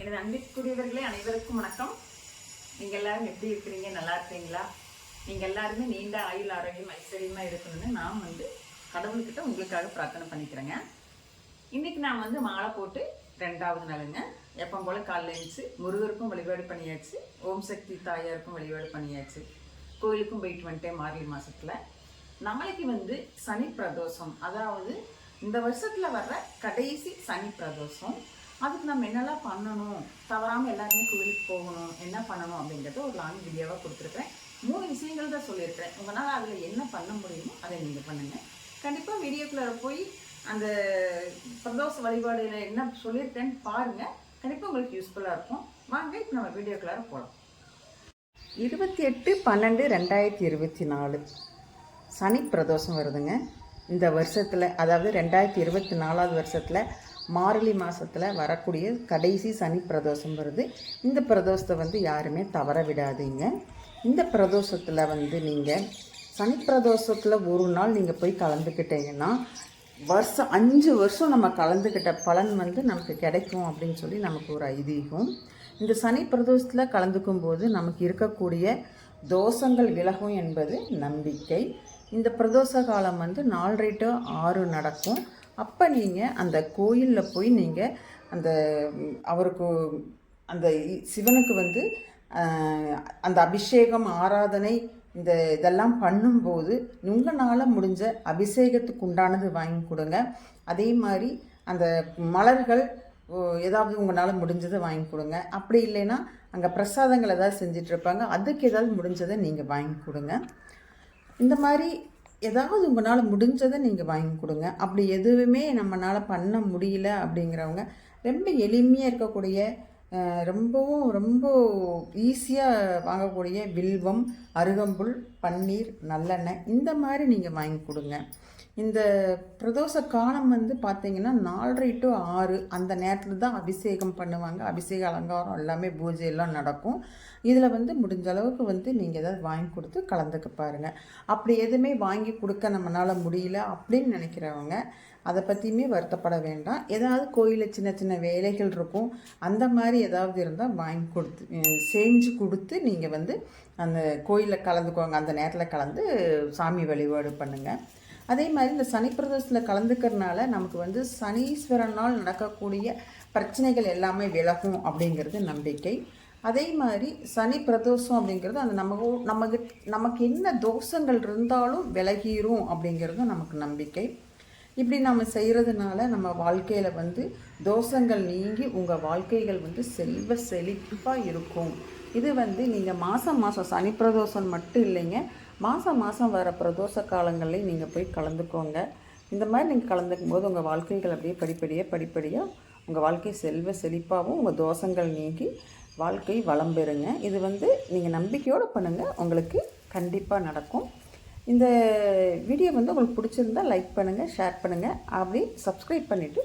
எனது அன்பிற்குரியவர்களே அனைவருக்கும் வணக்கம். நீங்கள் எல்லாரும் எப்படி இருக்கிறீங்க? நல்லா இருக்கீங்களா? நீங்கள் எல்லாருமே நீண்ட ஆயுள் ஆரோக்கியம் ஐஸ்வர்யமாக இருக்கணும்னு நான் வந்து கடவுள்கிட்ட உங்களுக்காக பிரார்த்தனை பண்ணிக்கிறேங்க. இன்றைக்கி நான் வந்து மாலை போட்டு ரெண்டாவது நாளுங்க. எப்போ போல் காலைல எழுந்துச்சு முருகருக்கும் வழிபாடு பண்ணியாச்சு. ஓம் சக்தி தாயாருக்கும் வழிபாடு பண்ணியாச்சு. கோயிலுக்கும் போயிட்டு வந்துட்டேன் மார்கழி மாதத்தில் நாளைக்கு வந்து சனி பிரதோஷம். அதாவது இந்த வருஷத்தில் வர்ற கடைசி சனி பிரதோஷம். அதுக்கு நம்ம என்னெல்லாம் பண்ணணும்? தவறாமல் எல்லாருமே கோவிலுக்கு போகணும். என்ன பண்ணணும் அப்படின்றத ஒரு லாங் வீடியோவாக கொடுத்துருக்கேன் மூணு விஷயங்கள் தான் சொல்லியிருக்கிறேன். உங்களால் அதில் என்ன பண்ண முடியுமோ அதை நீங்கள் பண்ணுங்கள் கண்டிப்பாக வீடியோக்குள்ளே போய் அந்த பிரதோஷ வழிபாடுல என்ன சொல்லியிருக்கேன்னு பாருங்கள் கண்டிப்பாக உங்களுக்கு யூஸ்ஃபுல்லாக இருக்கும். வாங்க இப்போ நம்ம வீடியோக்குள்ளார போகலாம் இருபத்தி எட்டு பன்னெண்டு ரெண்டாயிரத்தி இருபத்தி நாலு. சனி பிரதோஷம் வருதுங்க. இந்த வருஷத்தில் அதாவது ரெண்டாயிரத்தி இருபத்தி நாலாவது வருஷத்தில் மார்கழி மாதத்தில் வரக்கூடிய கடைசி சனி பிரதோஷம் வருது. இந்த பிரதோஷத்தை வந்து யாருமே தவற விடாதீங்க. இந்த பிரதோஷத்தில் வந்து நீங்கள் சனி பிரதோஷத்தில் ஒரு நாள் நீங்கள் போய் கலந்துக்கிட்டீங்கன்னா வருஷம் அஞ்சு வருஷம் நம்ம கலந்துக்கிட்ட பலன் வந்து நமக்கு கிடைக்கும் அப்படின்னு சொல்லி நமக்கு ஒரு ஐதீகம். இந்த சனி பிரதோஷத்தில் கலந்துக்கும் போது நமக்கு இருக்கக்கூடிய தோஷங்கள் விலகும் என்பது நம்பிக்கை. இந்த பிரதோஷ காலம் வந்து நாலரை டு ஆறு நடக்கும். அப்போ நீங்கள் அந்த கோயிலில் போய் நீங்கள் அந்த அவருக்கு அந்த சிவனுக்கு வந்து அந்த அபிஷேகம் ஆராதனை இந்த இதெல்லாம் பண்ணும்போது உங்களால் முடிஞ்ச அபிஷேகத்துக்கு உண்டானது வாங்கி கொடுங்க. அதே மாதிரி அந்த மலர்கள் ஏதாவது உங்களால் முடிஞ்சதை வாங்கி கொடுங்க. அப்படி இல்லைன்னா அங்கே பிரசாதங்கள் ஏதாவது செஞ்சிட்ருப்பாங்க அதுக்கு ஏதாவது முடிஞ்சதை நீங்கள் வாங்கி கொடுங்க. இந்த மாதிரி ஏதாவது உங்களால் முடிஞ்சதை நீங்கள் வாங்கி கொடுங்க. அப்படி எதுவுமே நம்மளால் பண்ண முடியல அப்படிங்கிறவங்க ரொம்ப எளிமையாக இருக்கக்கூடிய ரொம்பவும் ரொம்ப ஈஸியாக வாங்கக்கூடிய வில்வம் அருகம்புல் பன்னீர் நல்லெண்ணெய் இந்த மாதிரி நீங்கள் வாங்கி கொடுங்க. இந்த பிரதோஷ காலம் வந்து பார்த்தீங்கன்னா நாலரை டு ஆறு அந்த நேரத்தில் தான் அபிஷேகம் பண்ணுவாங்க. அபிஷேக அலங்காரம் எல்லாமே பூஜை எல்லாம் நடக்கும். இதில் வந்து முடிஞ்ச அளவுக்கு வந்து நீங்கள் ஏதாவது வாங்கி கொடுத்து கலந்துக்க பாருங்கள் அப்படி எதுவுமே வாங்கி கொடுக்க நம்மளால் முடியல அப்படின்னு நினைக்கிறவங்க அதை பற்றியுமே வருத்தப்பட வேண்டாம். ஏதாவது கோயிலில் சின்ன சின்ன வேலைகள் இருக்கும். அந்த மாதிரி ஏதாவது இருந்தால் வாங்கி கொடுத்து செஞ்சு கொடுத்து நீங்கள் வந்து அந்த கோயிலில் கலந்துக்கோங்க. அந்த நேரத்தில் கலந்து சாமி வழிபாடு பண்ணுங்கள் அதே மாதிரி இந்த சனி பிரதோஷத்தில் கலந்துக்கிறதுனால நமக்கு வந்து சனீஸ்வரனால் நடக்கக்கூடிய பிரச்சனைகள் எல்லாமே விலகும் அப்படிங்கிறது நம்பிக்கை. அதே மாதிரி சனி பிரதோஷம் அப்படிங்கிறது அந்த நமக்கு நமக்கு நமக்கு என்ன தோஷங்கள் இருந்தாலும் விலகிரும் அப்படிங்கிறதும் நமக்கு நம்பிக்கை. இப்படி நம்ம செய்கிறதுனால நம்ம வாழ்க்கையில் வந்து தோஷங்கள் நீங்கி உங்கள் வாழ்க்கைகள் வந்து செல்வ செழிப்பாக இருக்கும். இது வந்து நீங்கள் மாதம் மாதம் சனி பிரதோஷம் மட்டும் இல்லைங்க. மாதம் மாதம் வர பிரதோஷ காலங்கள்லையும் நீங்கள் போய் கலந்துக்கோங்க. இந்த மாதிரி நீங்கள் கலந்துக்கும் போது உங்கள் வாழ்க்கைகள் அப்படியே படிப்படியாக படிப்படியாக உங்கள் வாழ்க்கை செல்வ செழிப்பாகவும் உங்கள் தோஷங்கள் நீங்கி வாழ்க்கை வளம் பெறுங்க. இது வந்து நீங்கள் நம்பிக்கையோடு பண்ணுங்கள் உங்களுக்கு கண்டிப்பாக நடக்கும். இந்த வீடியோ வந்து உங்களுக்கு பிடிச்சிருந்தா லைக் பண்ணுங்கள் ஷேர் பண்ணுங்கள் அப்படி சப்ஸ்கிரைப் பண்ணிவிட்டு